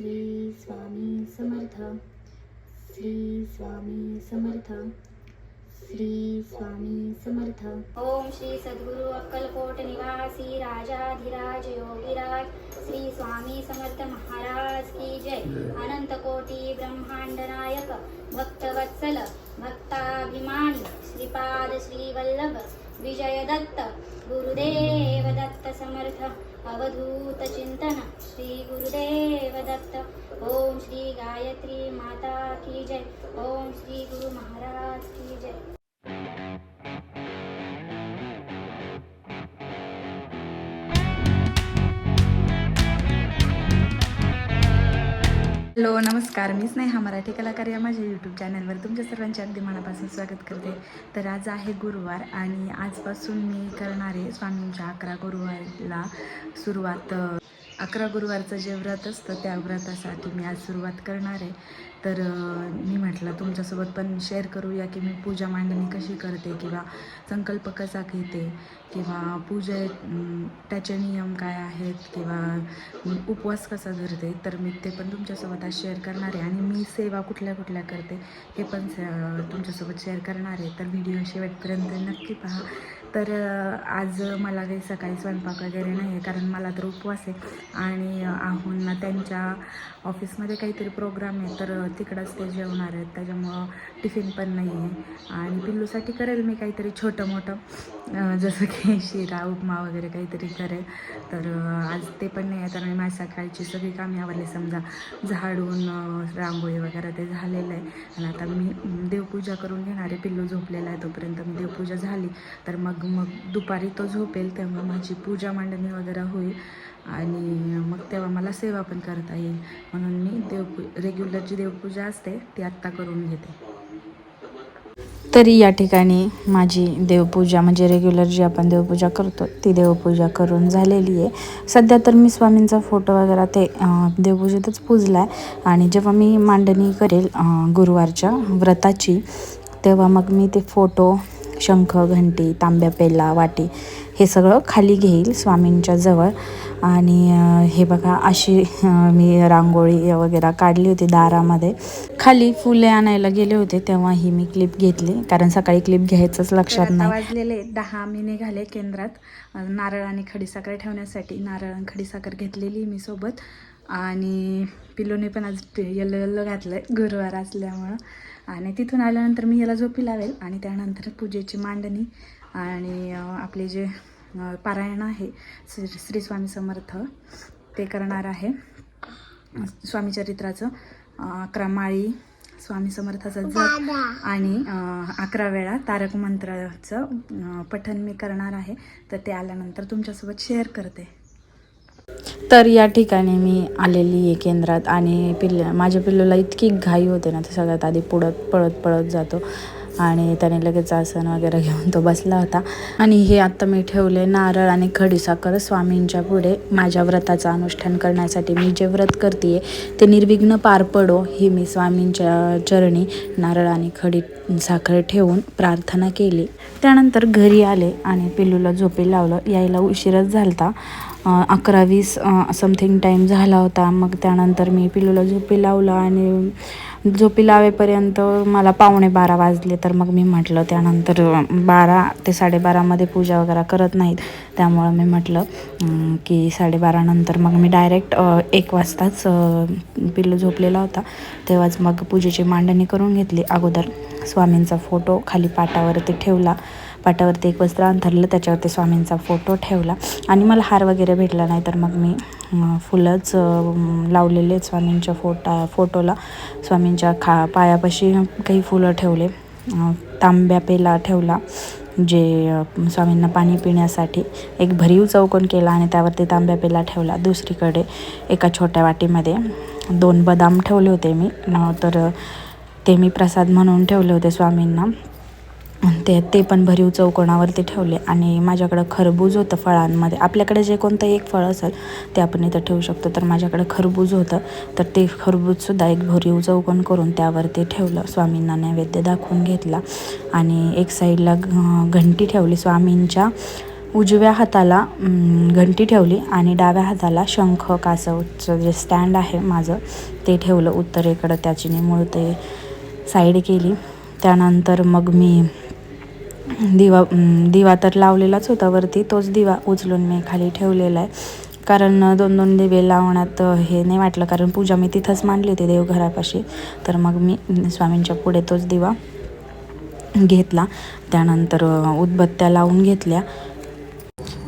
श्री स्वामी समर्थ. श्री स्वामी समर्थ. श्री स्वामी समर्थ. ओम श्री सद्गुरु अक्कलकोट निवासी राजाधिराज योगीराज. श्री स्वामी समर्थ महाराज की जय. अनंत कोटी ब्रह्मांड नायक भक्तवत्सल भक्ताभिमानी श्रीपाद श्री वल्लभ विजय दत्त गुरुदेव दत्त समर्थ अवधूत चिंतन श्री गुरुदेव दत्त. ओम श्री गायत्री माता की जय ओम श्री गुरु महाराज की जय. हॅलो नमस्कार. मी स्नेहा मराठी कलाकार या माझ्या यूट्यूब चॅनलवर तुमच्या सर्वांच्या अगदी मनापासून स्वागत करते. तर आज आहे गुरुवार आणि आजपासून मी करणार आहे स्वामींच्या अकरा गुरुवारला सुरुवात अकरा गुरुवारचं जे व्रत असतं त्या व्रतासाठी मी आज सुरुवात करणार आहे. तर मी म्हटलं तुमच्यासोबत पण शेअर करूया की मी पूजा मांडणी कशी करते किंवा संकल्प कसा घेते किंवा पूजे त्याचे नियम काय आहेत किंवा उपवास कसा धरते? तर मी ते पण तुमच्यासोबत आज शेअर करणार आहे. आणि मी सेवा कुठल्या कुठल्या करते हे पण तुमच्यासोबत शेअर करणार आहे. तर व्हिडिओ शेवटपर्यंत नक्की पहा. तर आज मला काही सकाळी स्वयंपाक वगैरे नाही आहे कारण मला तर उपवास आहे. आणि आहूंना त्यांच्या ऑफिसमध्ये काहीतरी प्रोग्राम आहे तर तिकडंच ते जेवणार आहेत. त्याच्यामुळं टिफिन पण नाही आहे आणि पिल्लूसाठी करेल मी काहीतरी छोटं मोठं जसं की शिरा उपमा वगैरे काहीतरी करेल. तर आज ते पण नाही आहे तर मी माझ्या सकाळची सगळी कामे आवडली समजा झाडून रांगोळी वगैरे ते झालेलं आहे. आणि आता मी देवपूजा करून घेणार आहे. पिल्लू झोपलेला आहे तोपर्यंत मी देवपूजा झाली. तर मग मग दुपारी तो झोपेल तेव्हा माझी पूजा मांडणी वगैरे होईल आणि मग तेव्हा मला सेवा पण करता येईल. म्हणून मी देवपू रेग्युलर जी देवपूजा असते ती आत्ता करून घेते. तरी या ठिकाणी माझी देवपूजा म्हणजे रेग्युलर जी आपण देवपूजा करतो ती देवपूजा करून झालेली आहे. सध्या तर मी स्वामींचा फोटो वगैरे ते देवपूजेतच पूजला आहे आणि जेव्हा मी मांडणी करेल गुरुवारच्या व्रताची तेव्हा मग मी ते फोटो शंख घंटी तांब्या पेला वाटी हे सगळं खाली घेईल स्वामींच्या जवळ. आणि हे बघा अशी मी रांगोळी वगैरे काढली होती दारामध्ये. खाली फुले आणायला गेले होते तेव्हा ही मी क्लिप घेतली. कारण सकाळी क्लिप घ्यायचंच लक्षात नाही. वाजलेले दहा मी निघाले केंद्रात. नारळ आणि खडीसाखर ठेवण्यासाठी नारळ आणि खडीसाखर घेतलेली मी सोबत. आणि पिलोने पण आज येल्लो येल्लो घातलं गुरुवार असल्यामुळं. आणि तिथून आल्यानंतर मी याला झोपी लावेल आणि त्यानंतर पूजेची मांडणी आणि आपले जे पारायण आहे श्री श्री स्वामी समर्थ ते करणार आहे. स्वामी चरित्राचं माळी स्वामी समर्थाचा जप आणि अकरा वेळा तारक मंत्राचं अं, पठण मी करणार आहे. तर ते आल्यानंतर तुमच्यासोबत शेअर करते. तर या ठिकाणी मी आलेली आहे केंद्रात आणि पिल्ल माझ्या पिल्लूला इतकी घाई होते ना ते सगळ्यात आधी पुढत पळत पळत जातो. आणि त्याने लगेच आसन वगैरे घेऊन तो बसला होता. आणि हे आत्ता मी ठेवले नारळ आणि खडीसाखर स्वामींच्या पुढे. माझ्या व्रताचं अनुष्ठान करण्यासाठी मी जे व्रत करते ते निर्विघ्न पार पडो ही मी स्वामींच्या चरणी नारळ आणि खडी साखर ठेवून प्रार्थना केली. त्यानंतर घरी आले आणि पिल्लूला झोपी लावलं. यायला उशीरच झालता. अकरा वीस समथिंग टाईम झाला होता. मग त्यानंतर मी पिल्लूला झोपी लावलं आणि झोपी लावेपर्यंत मला पावणे बारा वाजले. तर मग मी म्हटलं त्यानंतर बारा ते साडेबारामध्ये पूजा वगैरे करत नाहीत. त्यामुळं मी म्हटलं की साडेबारानंतर मग मी डायरेक्ट एक वाजताच पिल्लू झोपलेला होता. तेव्हाच मग पूजेची मांडणी करून घेतली. अगोदर स्वामींचा फोटो खाली पाटावरती ठेवला. पाटावरती एक वस्त्र अंथरलं त्याच्यावरती स्वामींचा फोटो ठेवला. आणि मला हार वगैरे भेटला नाही तर मग मी फुलंच लावलेले स्वामींच्या फोटा फोटोला. स्वामींच्या खा पायापाशी काही फुलं ठेवले. तांब्या पेला ठेवला जे स्वामींना पाणी पिण्यासाठी एक भरीव चौकोन केला आणि त्यावरती तांब्या पेला ठेवला. दुसरीकडे एका छोट्या वाटीमध्ये दोन बदाम ठेवले होते मी. तर ते मी प्रसाद म्हणून ठेवले होते स्वामींना. ते ते पण भरीव चौकोणावरती ठेवले. आणि माझ्याकडं खरबूज होतं फळांमध्ये. आपल्याकडे जे कोणतं एक फळ असेल ते आपण इथं ठेवू शकतो. तर माझ्याकडे खरबूज होतं. तर ते खरबूजसुद्धा एक भरीव चौकोन करून त्यावरती ठेवलं. स्वामींना नैवेद्य दाखवून घेतला. आणि एक साईडला घ- घंटी ठेवली. स्वामींच्या उजव्या हाताला घंटी ठेवली. आणि डाव्या हाताला शंख कासवचं जे स्टँड आहे माझं ते ठेवलं. उत्तरेकडं त्याची निमुळ ते साईड केली. त्यानंतर मग मी दिवा दिवा तर लावलेलाच होता वरती तोच दिवा उचलून मी खाली ठेवलेला आहे. कारण दोन दोन दिवे लावण्यात हे नाही वाटलं कारण पूजा मी तिथंच मांडली होती देवघरापाशी. तर मग मी स्वामींच्या पुढे तोच दिवा घेतला. त्यानंतर उदबत्त्या लावून घेतल्या.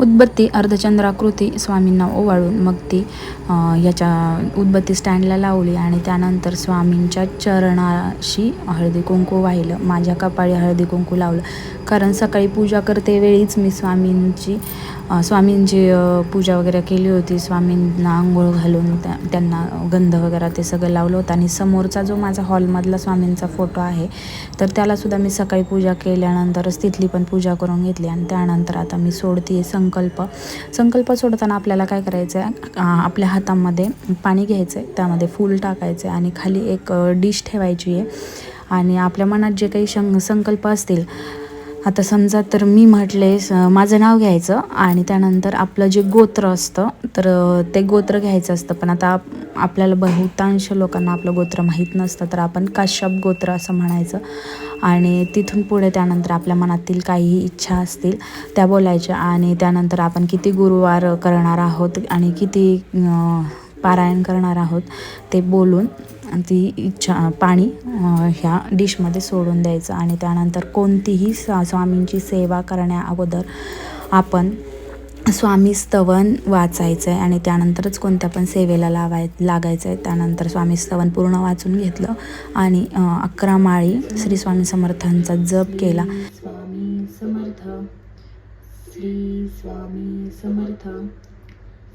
उदबत्ती अर्धचंद्राकृती स्वामींना ओवाळून मग ती याच्या उदबत्ती स्टँडला लावली आणि त्यानंतर स्वामींच्या चरणाशी हळदी कुंकू वाहिलं. माझ्या कपाळी हळदी कुंकू लावलं. कारण सकाळी पूजा करते वेळीच मी स्वामींची स्वामींची पूजा वगैरे केली होती. स्वामींना आंघोळ घालून त्या त्यांना गंध वगैरे ते सगळं लावलं होतं. आणि समोरचा जो माझा हॉलमधला स्वामींचा फोटो आहे तर त्यालासुद्धा मी सकाळी पूजा केल्यानंतरच तिथली पण पूजा करून घेतली. आणि त्यानंतर आता मी सोडते संकल्प. संकल्प सोडताना आपल्याला काय करायचं आहे आपल्या हातामध्ये पाणी घ्यायचं आहे त्यामध्ये फूल टाकायचं आहे आणि खाली एक डिश ठेवायची आहे. आणि आपल्या मनात जे काही शं संकल्प असतील आता समजा तर मी म्हटले स- माझं नाव घ्यायचं आणि त्यानंतर आपलं जे गोत्र असतं तर ते गोत्र घ्यायचं असतं. पण आता आपल्याला बहुतांश लोकांना आपलं गोत्र माहीत नसतं तर आपण काश्यप गोत्र असं म्हणायचं. आणि तिथून पुढे त्यानंतर आपल्या मनातील काहीही इच्छा असतील त्या बोलायच्या. आणि त्यानंतर आपण किती गुरुवार करणार आहोत आणि किती पारायण करणार आहोत. ते बोलून ती इच्छा पाणी ह्या डिशमध्ये सोडून द्यायचं आणि त्यानंतर कोणतीही स्वा स्वामींची सेवा करण्या अगोदर आपण स्वामी स्तवन वाचायचं आहे आणि त्यानंतरच कोणत्या पण सेवेला लावाय लागायचं आहे त्यानंतर स्वामी स्तवन पूर्ण वाचून घेतलं आणि अकरा माळी श्री स्वामी समर्थांचा जप केला. स्वामी समर्थ श्री स्वामी समर्थ.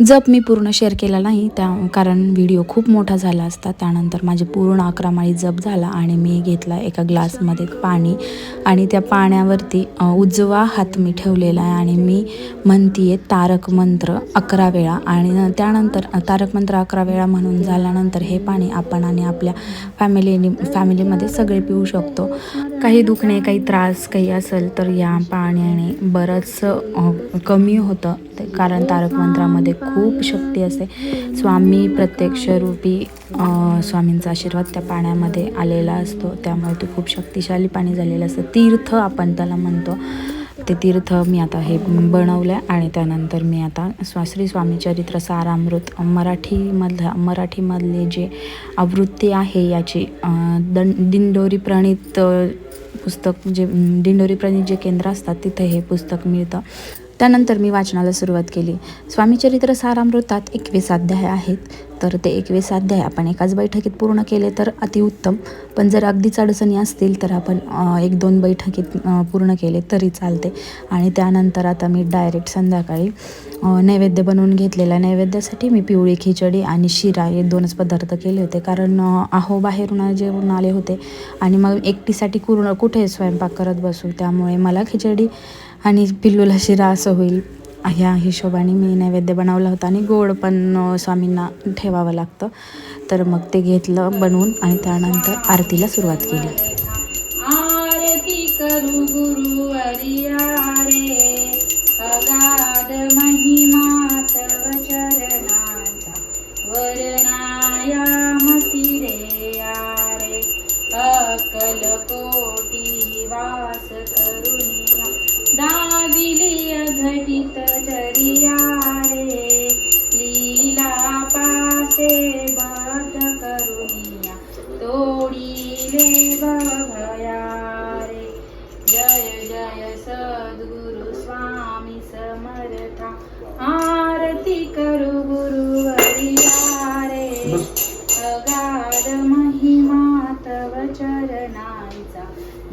जप मी पूर्ण शेअर केला नाही त्या कारण व्हिडिओ खूप मोठा झाला असता. त्यानंतर माझे पूर्ण अकरा माळी जप झाला आणि मी घेतला एका ग्लासमध्ये पाणी. आणि त्या पाण्यावरती उजवा हात मी ठेवलेला आहे आणि मी म्हणतीये तारक मंत्र अकरा वेळा. आणि त्यानंतर तारक मंत्र अकरा वेळा म्हणून झाल्यानंतर हे पाणी आपण आणि आपल्या फॅमिलीने फॅमिलीमध्ये सगळे पिऊ शकतो. काही दुखणे काही त्रास काही असेल तर या पाण्याने बरंच कमी होतं. ते कारण तारक मंत्रामध्ये खूप शक्ती असते. स्वामी प्रत्यक्षरूपी स्वामींचा आशीर्वाद त्या पाण्यामध्ये आलेला असतो. त्यामुळे ते खूप शक्तिशाली पाणी झालेलं असतं. तीर्थ आपण त्याला म्हणतो. ते तीर्थ मी आता हे बनवलं आहे आणि त्यानंतर मी आता स्वाश्री स्वामीचरित्र स्वामी चरित्र सारामृत मराठीमधल्या मराठीमधले जे आवृत्ती आहे याची दंड दं दिंडोरी प्रणित पुस्तक जे दिंडोरी प्रणित जे केंद्र असतात तिथे हे पुस्तक मिळतं. त्यानंतर मी वाचनाला सुरुवात केली. स्वामीचरित्र सारामृतात एकवीस अध्याय आहेत. तर ते एकवीस अध्याय आपण एकाच बैठकीत पूर्ण केले तर अतिउत्तम पण जर अगदीच अडचणी असतील तर आपण एक दोन बैठकीत पूर्ण केले तरी चालते. आणि त्यानंतर आता मी डायरेक्ट संध्याकाळी नैवेद्य बनवून घेतलेला नैवेद्यासाठी मी पिवळी खिचडी आणि शिरा हे दोनच पदार्थ केले होते. कारण आहो अहो बाहेरून जेवून आले होते. आणि मग एकटीसाठी पूर्ण कुठे स्वयंपाक करत बसू? त्यामुळे मला खिचडी आणि पिल्लूला शिरा असं होईल. ह्या हिशोबाने मी नैवेद्य बनवला होता आणि गोड पण स्वामींना ठेवावं लागतं. तर मग ते घेतलं बनवून आणि त्यानंतर आरतीला सुरुवात केली. आरती करू गुरु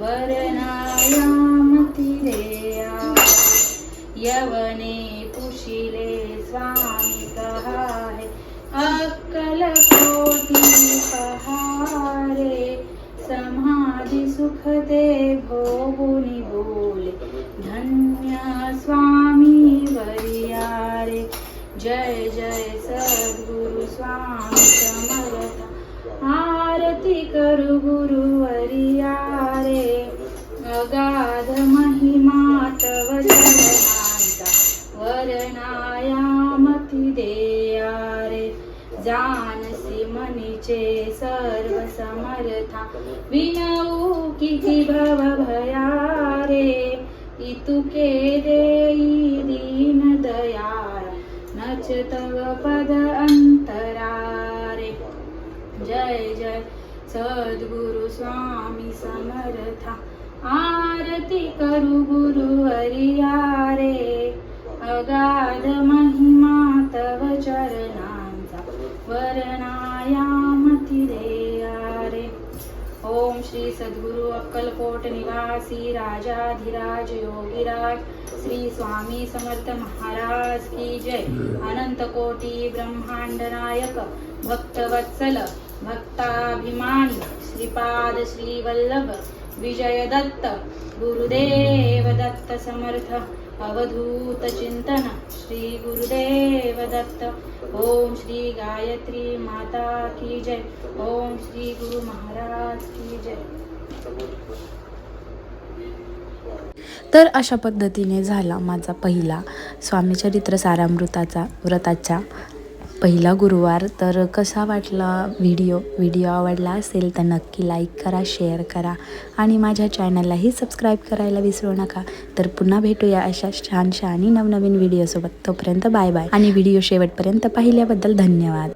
वरनायामतिरेया यवने समर्था विनऊ किती भव भया रे इतुके देई दीन दयाळ नच तव पद अंतरा रे जय जय सद्गुरु स्वामी समर्था आरती करू गुरु हरिया रे अगा श्री सद्गुरु अक्कलकोट निवासी राजाधिराज योगीराज श्री स्वामी समर्थ महाराज की जय। अनंत कोटी ब्रह्मांड नायक भक्तवत्सल भक्ताभिमानी श्रीपाद श्री वल्लभ विजय दत्त गुरुदेव दत्त समर्थ। अवधूत चिंतन श्री गुरुदेव दत्त ओम श्री गायत्री माता की जय। ओम श्री गुरु महाराज की जय। तर अशा पद्धतीने झाला माझा पहिला स्वामीचरित्र सारामृताचा व्रताचा पहिला गुरुवार तर कसा वाटला व्हिडिओ? व्हिडिओ आवडला असेल तर नक्की लाईक करा शेअर करा आणि माझ्या चॅनललाही सबस्क्राईब करायला विसरू नका. तर पुन्हा भेटूया अशा छानशा आणि नवनवीन व्हिडिओसोबत तोपर्यंत बाय बाय आणि व्हिडिओ शेवटपर्यंत पाहिल्याबद्दल धन्यवाद.